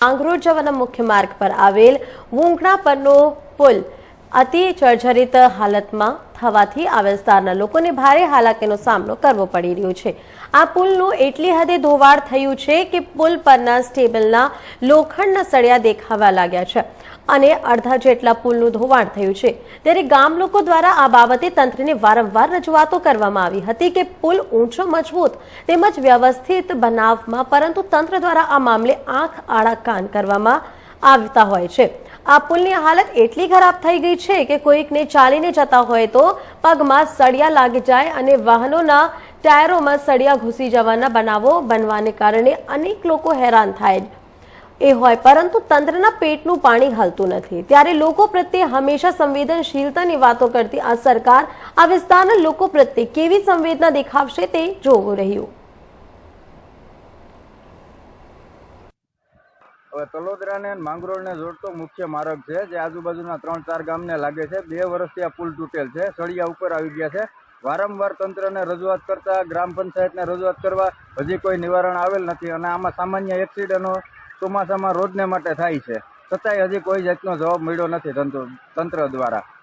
આંગરોળ જવાના મુખ્ય માર્ગ પર આવેલ વુંગણા પરનો પુલ અતિ જર્જરિત હાલતમાં થવાથી આ વિસ્તારના લોકોને ભારે હાલાકીનો સામનો કરવો પડી રહ્યો છે. આ પુલનું એટલી હદે ધોવાણ થયું છે કે પુલ પરના સ્ટેબલના લોખંડના સળિયા દેખાવા લાગ્યા છે અને અડધા જેટલા પુલનું ધોવાણ થયું છે. ત્યારે ગામ લોકો દ્વારા આ બાબતે તંત્રને વારંવાર રજૂઆતો કરવામાં આવી હતી કે પુલ ઊંચો, મજબૂત તેમજ વ્યવસ્થિત બનાવમાં પરંતુ તંત્ર દ્વારા આ મામલે આંખ આડા કાન કરવામાં આવતા હોય છે. આ પુલની હાલત એટલી ખરાબ થઈ ગઈ છે કે કોઈકને ચાલીને જતા હોય તો પગમાં સળિયા લાગી જાય અને વાહનોના ટાયરોમાં સળિયા ઘૂસી જવાના બનાવો બનવાને કારણે અનેક લોકો હેરાન થાય એ હોય. પરંતુ તંત્રના પેટનું પાણી હલતું નથી. ત્યારે લોકો પ્રત્યે હંમેશા સંવેદનશીલતાની વાતો કરતી આ સરકાર આ વિસ્તારના લોકો પ્રત્યે કેવી સંવેદના દેખાવશે તે જોવું રહ્યું. તલોદરાને માંગરોળને જોડતો મુખ્ય માર્ગ છે, જે આજુબાજુના ત્રણ ચાર ગામને લાગે છે. બે વર્ષથી આ પુલ તૂટેલ છે, સળિયા ઉપર આવી ગયા છે. વારંવાર તંત્રને રજૂઆત કરતા, ગ્રામ પંચાયતને રજૂઆત કરવા હજી કોઈ નિવારણ આવેલ નથી અને આમાં સામાન્ય એક્સિડન્ટો ચોમાસામાં રોજને માટે થાય છે. છતાંય હજી કોઈ જાતનો જવાબ મળ્યો નથી તંત્ર દ્વારા.